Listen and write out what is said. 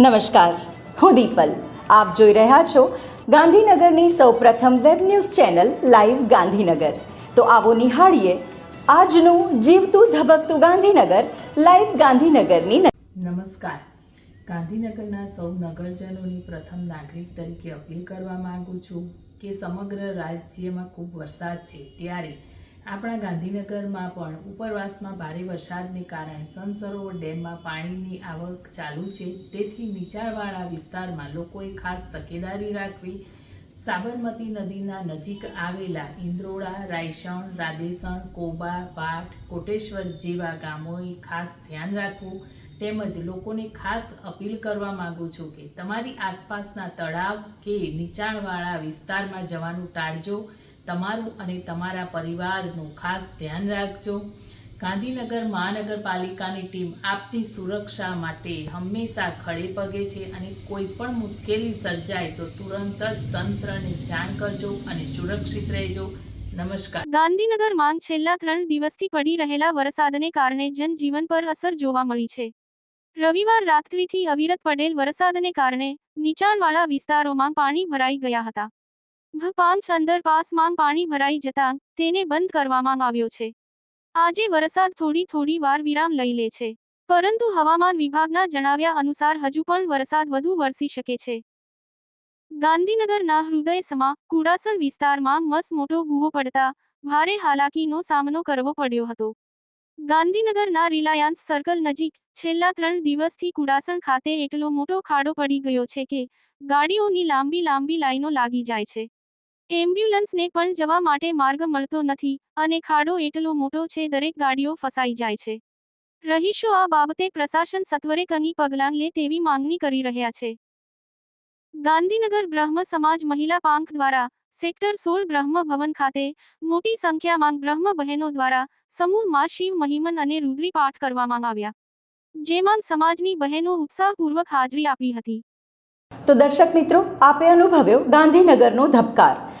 નમસ્કાર. હું દીપલ. આપ જોઈ રહ્યા છો ગાંધીનગરની સૌપ્રથમ web news channel live Gandhinagar. તો આવો નિહાળીએ આજનું જીવતું ધબકતું ગાંધીનગર લાઈવ ગાંધીનગરની નમસ્કાર. ગાંધીનગરના સૌ નગરજનોની પ્રથમ નાગરિક તરીકે અપીલ કરવા માંગુ છું કે સમગ્ર રાજ્યમાં ખૂબ વરસાદ છે. ત્યારે આપણા ગાંધીનગરમાં પણ ઉપરવાસમાં ભારે વરસાદને કારણે સનસરોવર ડેમમાં પાણીની આવક ચાલુ છે. તેથી નીચાણવાળા વિસ્તારમાં લોકોએ ખાસ તકેદારી રાખવી. સાબરમતી નદીના નજીક આવેલા ઇન્દ્રોડા રાયસણ, રાધેસણ, કોબા ભાટ કોટેશ્વર જેવા ગામોએ ખાસ ધ્યાન રાખવું. તેમજ લોકોને ખાસ અપીલ કરવા માગું છું કે તમારી આસપાસના તળાવ કે નીચાણવાળા વિસ્તારમાં જવાનું ટાળજો. તમારું અને તમારા પરિવારનું ખાસ ધ્યાન રાખજો. ગાંધીનગર મહાનગરપાલિકાની ટીમ આપની સુરક્ષા માટે હંમેશા ખડે પગે છે અને કોઈ પણ મુશ્કેલી સર્જાય તો તુરંત જ તંત્રને જાણ કરજો અને સુરક્ષિત રહેજો. નમસ્કાર. ગાંધીનગરમાં છેલ્લા ત્રણ દિવસથી પડી રહેલા વરસાદને કારણે જનજીવન પર અસર જોવા મળી છે. રવિવાર રાત્રિથી અવિરત પડેલ વરસાદને કારણે નીચાણવાળા વિસ્તારોમાં પાણી ભરાઈ ગયા હતા. ધ પાંચ અંડરપાસમાં પાણી ભરાઈ જતાં તેને બંધ કરવામાં આવ્યો છે. આજે વરસાદ થોડી થોડી વાર વિરામ લઈ લે છે. પરંતુ હવામાન વિભાગના જણાવ્યા અનુસાર હજુ પણ વરસાદ વધુ વરસી શકે છે. ગાંધીનગરના હૃદયસમાં કુડાસણ વિસ્તારમાં મસ મોટો ભૂવો પડતા ભારે હાલાકીનો સામનો કરવો પડ્યો હતો. ગાંધીનગરના રિલાયન્સ સર્કલ નજીક છેલ્લા ત્રણ દિવસથી કુડાસણ ખાતે એટલો મોટો ખાડો પડી ગયો છે કે ગાડીઓની લાંબી લાંબી લાઈનો લાગી જાય છે. એમ્બ્યુલન્સને પણ જવા માટે માર્ગ મળતો નથી અને ખાડો એટલો મોટો છે દરેક ગાડીઓ ફસાઈ જાય છે. રહીશો આ બાબતે પ્રશાસન સત્વરે કની પગલાં લે તેવી માંગણી કરી રહ્યા છે. ગાંધીનગર બ્રહ્મ સમાજ મહિલા પાંખ દ્વારા સેક્ટર સોળ બ્રહ્મ ભવન ખાતે મોટી સંખ્યામાં બ્રહ્મ બહેનો દ્વારા સમૂહમાં શિવ મહિમન અને રુદ્રી પાઠ કરવામાં આવ્યા. જેમાં સમાજની બહેનો ઉત્સાહપૂર્વક હાજરી આપી હતી. તો દર્શક મિત્રો, આપે અનુભવ્યો ગાંધીનગરનો ધબકાર.